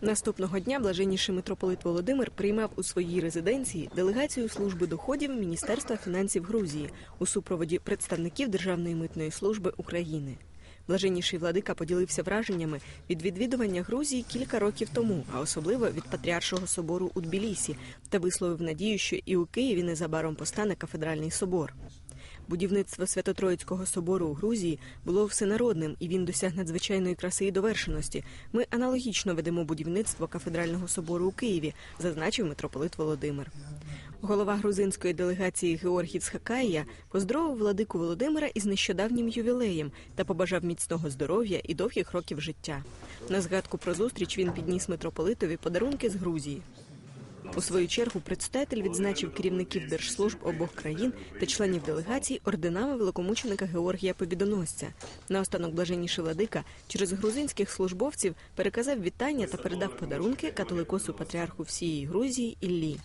Наступного дня блаженніший митрополит Володимир приймав у своїй резиденції делегацію служби доходів Міністерства фінансів Грузії у супроводі представників Державної митної служби України. Блаженніший владика поділився враженнями від відвідування Грузії кілька років тому, а особливо від Патріаршого собору у Тбілісі, та висловив надію, що і у Києві незабаром постане кафедральний собор. Будівництво Свято-Троїцького собору у Грузії було всенародним, і він досяг надзвичайної краси і довершеності. Ми аналогічно ведемо будівництво кафедрального собору у Києві, зазначив митрополит Володимир. Голова грузинської делегації Георгій Цхакаїя поздоровив владику Володимира із нещодавнім ювілеєм та побажав міцного здоров'я і довгих років життя. На згадку про зустріч він підніс митрополитові подарунки з Грузії. У свою чергу предстоятель відзначив керівників держслужб обох країн та членів делегацій орденами великомученика Георгія Побідоносця. Наостанок блаженніший владика через грузинських службовців переказав вітання та передав подарунки католикосу патріарху всієї Грузії Іллі.